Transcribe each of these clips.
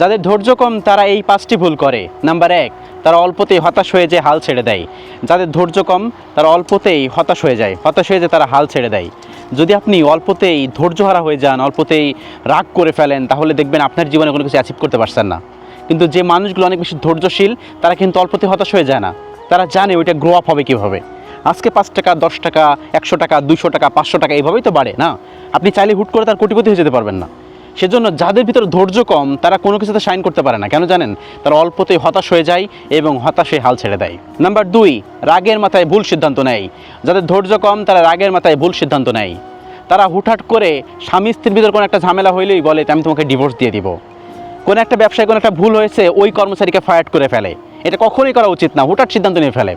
যাদের ধৈর্য কম, তারা এই পাঁচটি ভুল করে। নাম্বার এক, তারা অল্পতেই হতাশ হয়ে যে হাল ছেড়ে দেয়। যাদের ধৈর্য কম, তারা অল্পতেই হতাশ হয়ে যায়। হতাশ হয়ে যে তারা হাল ছেড়ে দেয়। যদি আপনি অল্পতেই ধৈর্যহারা হয়ে যান, অল্পতেই রাগ করে ফেলেন, তাহলে দেখবেন আপনার জীবনে কোনো কিছু অ্যাচিভ করতে পারছেন না। কিন্তু যে মানুষগুলো অনেক বেশি ধৈর্যশীল, তারা কিন্তু অল্পতে হতাশ হয়ে যায় না। তারা জানে ওইটা গ্রো আপ হবে কীভাবে। আজকে পাঁচ টাকা, দশ টাকা, একশো টাকা দুশো টাকা, পাঁচশো টাকা, এইভাবেই তো বাড়ে, না? আপনি চাইলে হুট করে তার কোটিপতি হয়ে যেতে পারবেন না। সেজন্য যাদের ভিতরে ধৈর্য কম, তারা কোনো কিছুতে সাইন করতে পারে না। কেন জানেন? তারা অল্পতেই হতাশ হয়ে যায় এবং হতাশে হাল ছেড়ে দেয়। নাম্বার দুই, রাগের মাথায় ভুল সিদ্ধান্ত নেয়। যাদের ধৈর্য কম, তারা রাগের মাথায় ভুল সিদ্ধান্ত নেয়। তারা হুটহাট করে স্বামী স্ত্রীর ভিতরে কোনো একটা ঝামেলা হইলেই বলে আমি তোমাকে ডিভোর্স দিয়ে দিব। কোনো একটা ব্যবসায় কোনো একটা ভুল হয়েছে, ওই কর্মচারীকে ফায়ার করে ফেলে। এটা কখনোই করা উচিত না। হুটহাট সিদ্ধান্ত নিয়ে ফেলে।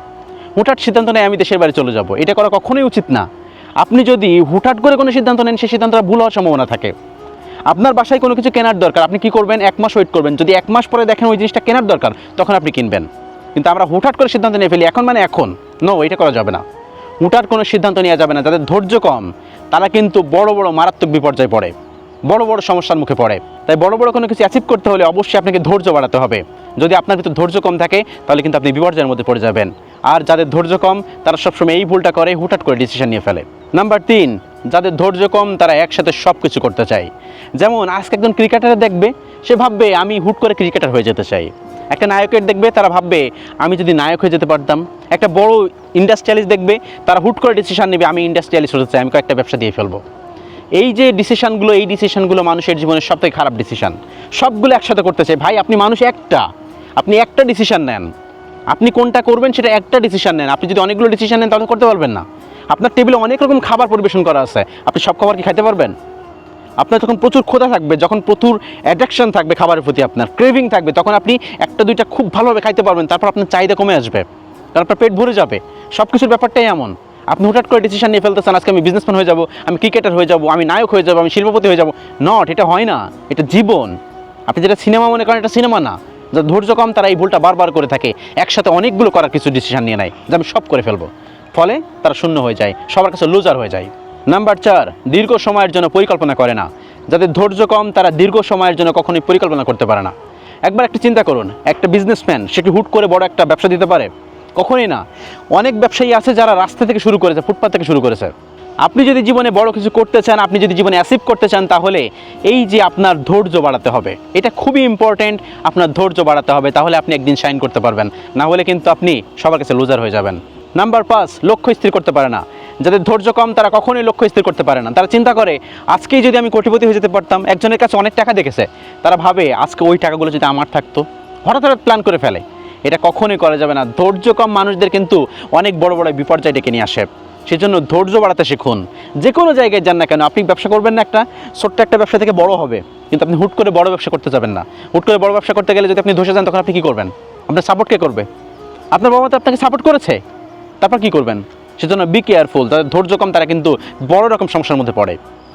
হুটহাট সিদ্ধান্ত নেয়, আমি দেশের বাড়ি চলে যাব। এটা করা কখনোই উচিত না। আপনি যদি হুটহাট করে কোনো সিদ্ধান্ত নেন, সেই সিদ্ধান্তটা ভুল হওয়ার সম্ভাবনা থাকে। আপনার বাসায় কোনো কিছু কেনার দরকার, আপনি কি করবেন? এক মাস ওয়েট করবেন। যদি এক মাস পরে দেখেন ওই জিনিসটা কেনার দরকার, তখন আপনি কিনবেন। কিন্তু আমরা হুটহাট করে সিদ্ধান্ত নিয়ে ফেলি, এখন মানে এখন? নো এটা করা যাবে না। হুটহাট কোনো সিদ্ধান্ত নেওয়া যাবে না। যাদের ধৈর্য কম, তারা কিন্তু বড় বড় মারাত্মক বিপর্যয় পড়ে, বড় বড় সমস্যার মুখে পড়ে। তাই বড় বড় কোনো কিছু অ্যাচিভ করতে হলে অবশ্যই আপনাকে ধৈর্য বাড়াতে হবে। যদি আপনার ভিতর ধৈর্য কম থাকে, তাহলে কিন্তু আপনি বিপর্যয়ের মধ্যে পড়ে যাবেন। আর যাদের ধৈর্য কম, তারা সবসময় এই ভুলটা করে, হুটহাট করে ডিসিশন নিয়ে ফেলে। নাম্বার তিন যাদের ধৈর্য কম, তারা একসাথে সব কিছু করতে চায়। যেমন আজকে একজন ক্রিকেটার দেখবে, সে ভাববে, আমি হুট করে ক্রিকেটার হয়ে যেতে চাই। একটা নায়কের দেখবে, তারা ভাববে, আমি যদি নায়ক হয়ে যেতে পারতাম। একটা বড় ইন্ডাস্ট্রিয়ালিস্ট দেখবে, তারা হুট করে ডিসিশান নেবে, আমি ইন্ডাস্ট্রিয়ালিস্ট হতে চাই, আমি কয়েকটা ব্যবসা দিয়ে ফেলব। এই যে ডিসিশনগুলো এই ডিসিশনগুলো মানুষের জীবনের সবথেকে খারাপ ডিসিশন সবগুলো একসাথে করতে চাই ভাই, আপনি মানুষ একটা। আপনি একটা ডিসিশন নেন। আপনি কোনটা করবেন, সেটা একটা ডিসিশন নেন। আপনি যদি অনেকগুলো ডিসিশন নেন, তাহলে করতে পারবেন না। আপনার টেবিলে অনেক রকম খাবার পরিবেশন করা আছে। আপনি সব খাবার কি খাইতে পারবেন? আপনার যখন প্রচুর ক্ষুধা থাকবে, যখন প্রচুর অ্যাট্রাকশন থাকবে খাবারের প্রতি আপনার ক্রেভিং থাকবে, তখন আপনি একটা দুইটা খুব ভালোভাবে খাইতে পারবেন, তারপর আপনার চাহিদা কমে আসবে। কারণ আপনার পেট ভরে যাবে। সব কিছুর ব্যাপারটাই এমন। আপনি হঠাৎ করে ডিসিশন নিয়ে ফেলতেছেন, আজকে আমি বিজনেসম্যান হয়ে যাব, আমি ক্রিকেটার হয়ে যাব, আমি নায়ক হয়ে যাব, আমি শিল্পপতি হয়ে যাব। নট এটা হয় না। এটা জীবন। আপনি যেটা সিনেমা মনে করেন, এটা সিনেমা না। যারা ধৈর্য কম, তারা এই ভুলটা বারবার করে থাকে। একসাথে অনেকগুলো করার কিছু ডিসিশন নিয়ে নেয়, যে আমি সব করে ফেলব। ফলে তারা শূন্য হয়ে যায়, সবার কাছে লুজার হয়ে যায়। নাম্বার চার, দীর্ঘ সময়ের জন্য পরিকল্পনা করে না। যাদের ধৈর্য কম, তারা দীর্ঘ সময়ের জন্য কখনোই পরিকল্পনা করতে পারে না। একবার একটা চিন্তা করুন, একটা বিজনেসম্যান সে কি হুট করে বড় একটা ব্যবসা দিতে পারে? কখনোই না। অনেক ব্যবসায়ী আছে যারা রাস্তা থেকে শুরু করেছে ফুটপাথ থেকে শুরু করেছে। আপনি যদি জীবনে বড় কিছু করতে চান, আপনি যদি জীবনে অ্যাচিভ করতে চান, তাহলে এই যে আপনার ধৈর্য বাড়াতে হবে, এটা খুবই ইম্পর্ট্যান্ট আপনার ধৈর্য বাড়াতে হবে, তাহলে আপনি একদিন সাইন করতে পারবেন। না হলে কিন্তু আপনি সবার কাছে লুজার হয়ে যাবেন। নাম্বার পাঁচ, লক্ষ্য স্থির করতে পারে না। যাদের ধৈর্য কম, তারা কখনোই লক্ষ্য স্থির করতে পারে না। তারা চিন্তা করে, আজকেই যদি আমি কোটিপতি হয়ে যেতে পারতাম, একজনের কাছে অনেক টাকা দেখেছে। তারা ভাবে, আজকে ওই টাকাগুলো যদি আমার থাকতো। হঠাৎ হঠাৎ প্ল্যান করে ফেলে। এটা কখনোই করা যাবে না। ধৈর্য কম মানুষদের কিন্তু অনেক বড় বড় বিপর্যয় ডেকে নিয়ে আসে। সেজন্য ধৈর্য বাড়াতে শিখুন। যে কোনো জায়গায় যান না কেন, আপনি ব্যবসা করবেন না একটা ছোট্ট একটা ব্যবসা থেকে বড় হবে। কিন্তু আপনি হুট করে বড় ব্যবসা করতে যাবেন না। হুট করে বড় ব্যবসা করতে গেলে যদি আপনি ধসে যান, তখন আপনি কী করবেন? আপনার সাপোর্ট কে করবে? আপনার বাবা তো আপনাকে সাপোর্ট করেছে। তারপর কি করবেন? সেজন্য বি কেয়ারফুল তাদের ধৈর্য কম, তারা কিন্তু বড় রকম সমস্যার মধ্যে পড়ে।